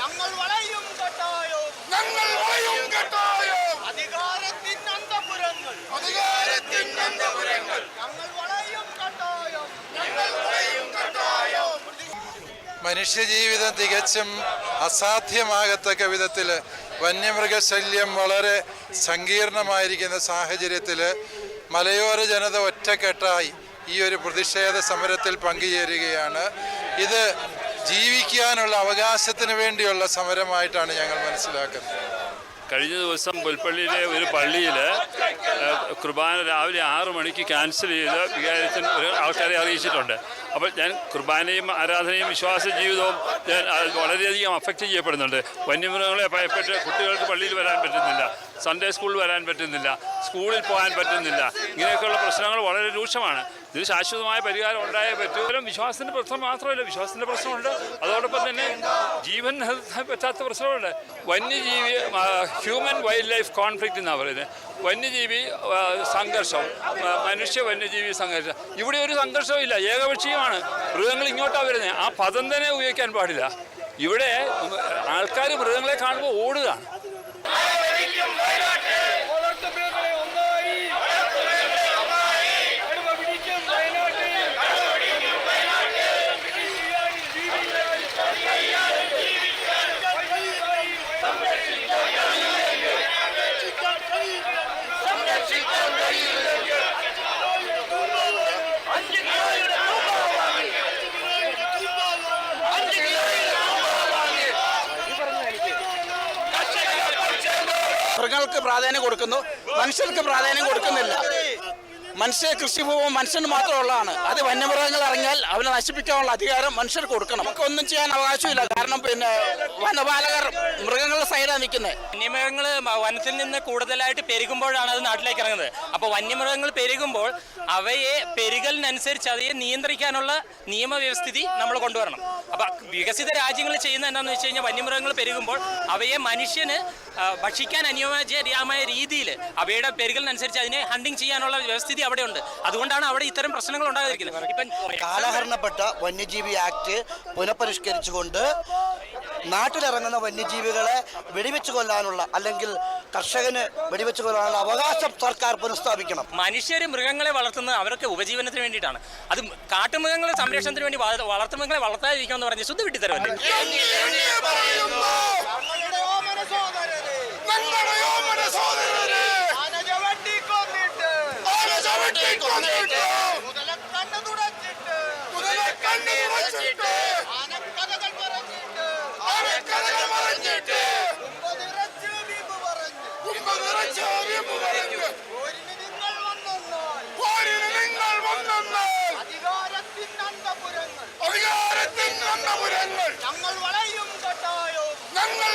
ഞങ്ങൾ വളയും കേട്ടായോ. ഞങ്ങൾ വളയും കേട്ടായോ. അധികാരത്തിൻ അന്തപുരങ്ങൾ അധികാരത്തിൻ അന്തപുരങ്ങൾ ഞങ്ങൾ മനുഷ്യജീവിതം തികച്ചും അസാധ്യമാകത്തക്ക വിധത്തിൽ വന്യമൃഗശല്യം വളരെ സങ്കീർണമായിരിക്കുന്ന സാഹചര്യത്തിൽ മലയോര ജനത ഒറ്റക്കെട്ടായി ഈ ഒരു പ്രതിഷേധ സമരത്തിൽ പങ്കുചേരുകയാണ്. ഇത് ജീവിക്കാനുള്ള അവകാശത്തിന് വേണ്ടിയുള്ള സമരമായിട്ടാണ് ഞങ്ങൾ മനസ്സിലാക്കുന്നത്. കഴിഞ്ഞ ദിവസം പുൽപ്പള്ളിയിലെ ഒരു പള്ളിയിൽ കുർബാന രാവിലെ ആറ് മണിക്ക് ക്യാൻസൽ ചെയ്ത് വികാരത്തിന് ഒരു ആൾക്കാരെ അറിയിച്ചിട്ടുണ്ട്. അപ്പോൾ ഞാൻ കുർബാനയും ആരാധനയും വിശ്വാസ ജീവിതവും ഞാൻ വളരെയധികം അഫക്റ്റ് ചെയ്യപ്പെടുന്നുണ്ട്. വന്യമൃഗങ്ങളെ ഭയപ്പെട്ട് കുട്ടികൾക്ക് പള്ളിയിൽ വരാൻ പറ്റുന്നില്ല സൺഡേ സ്കൂളിൽ വരാൻ പറ്റുന്നില്ല സ്കൂളിൽ പോകാൻ പറ്റുന്നില്ല ഇങ്ങനെയൊക്കെയുള്ള പ്രശ്നങ്ങൾ വളരെ രൂക്ഷമാണ്. ഇതിന് ശാശ്വതമായ പരിഹാരം ഉണ്ടായേ പറ്റൂ. വിശ്വാസത്തിന്റെ പ്രശ്നം മാത്രമല്ല വിശ്വാസത്തിന്റെ പ്രശ്നമുണ്ട്. അതോടൊപ്പം തന്നെ ജീവൻ പറ്റാത്ത പ്രശ്നമുണ്ട് വന്യജീവി ഹ്യൂമൻ വൈൽഡ് ലൈഫ് കോൺഫ്ലിക്റ്റ് എന്നാണ് പറയുന്നത്. വന്യജീവി സംഘർഷം മനുഷ്യ വന്യജീവി സംഘർഷം. ഇവിടെ ഒരു സംഘർഷവും ഇല്ല ഏകപക്ഷീയമാണ്. മൃഗങ്ങൾ ഇങ്ങോട്ടാണ് വരുന്നത് ആ പദം തന്നെ ഉപയോഗിക്കാൻ പാടില്ല. ഇവിടെ ആൾക്കാർ മൃഗങ്ങളെ കാണുമ്പോൾ ഓടുകയാണ്. മൃഗങ്ങൾക്ക് പ്രാധാന്യം കൊടുക്കുന്നു മനുഷ്യർക്ക് പ്രാധാന്യം കൊടുക്കുന്നില്ല. മനുഷ്യ കൃഷിഭൂമി മനുഷ്യന് മാത്രമുള്ളതാണ്. അത് വന്യമൃഗങ്ങൾ ഇറങ്ങിയാൽ അവനെ നശിപ്പിക്കാനുള്ള അധികാരം മനുഷ്യർക്ക് കൊടുക്കണം. നമുക്ക് ഒന്നും ചെയ്യാൻ അവകാശമില്ല. കാരണം പിന്നെ വനപാലകർ മൃഗങ്ങളുടെ സൈഡാണ് നിൽക്കുന്നത് വന്യമൃഗങ്ങൾ വനത്തിൽ നിന്ന് കൂടുതലായിട്ട് പെരുകുമ്പോഴാണ് അത് നാട്ടിലേക്ക് ഇറങ്ങുന്നത്. അപ്പോൾ വന്യമൃഗങ്ങൾ പെരുകുമ്പോൾ അവയെ പെരുകലിനനുസരിച്ച് അവയെ നിയന്ത്രിക്കാനുള്ള നിയമവ്യവസ്ഥിതി നമ്മൾ കൊണ്ടുവരണം. അപ്പോൾ വികസിത രാജ്യങ്ങൾ ചെയ്യുന്ന എന്താണെന്ന് വെച്ച് കഴിഞ്ഞാൽ വന്യമൃഗങ്ങൾ പെരുകുമ്പോൾ അവയെ മനുഷ്യന് ഭക്ഷിക്കാൻ അനുയോജ്യമായ രീതിയിൽ അവയുടെ പെരുകലിനനുസരിച്ച് അതിനെ ഹണ്ടിങ് ചെയ്യാനുള്ള വ്യവസ്ഥിതി അവിടെ ഉണ്ട് അതുകൊണ്ടാണ് അവിടെ ഇത്തരം പ്രശ്നങ്ങൾ ഉണ്ടാകാതിരിക്കുന്നത്. ഇപ്പം കാലഹരണപ്പെട്ട വന്യജീവി ആക്ട് പുനഃപരിഷ്കരിച്ചുകൊണ്ട് നാട്ടിലിറങ്ങുന്ന വന്യജീവികളെ വെടിവെച്ച് കൊല്ലാനുള്ള അല്ലെങ്കിൽ കർഷകന് വെടിവെച്ച് കൊല്ലാനുള്ള അവകാശം സർക്കാർ പുനഃസ്ഥാപിക്കണം. മനുഷ്യർ മൃഗങ്ങളെ വളർത്തുന്നത് അവർക്ക് ഉപജീവനത്തിന് വേണ്ടിയിട്ടാണ്. അത് കാട്ടുമൃഗങ്ങളെ സംരക്ഷണത്തിന് വേണ്ടി വള- വളർത്തുമൃഗങ്ങളെ വളർത്താതിരിക്കുക എന്ന് പറഞ്ഞ് ശുദ്ധ വിട്ടിത്തരവല്ലേ വന്നെന്നാൽ അധികാരത്തിൻ അന്തപുരങ്ങൾ ഞങ്ങൾ വളയും കട്ടായോ. ഞങ്ങൾ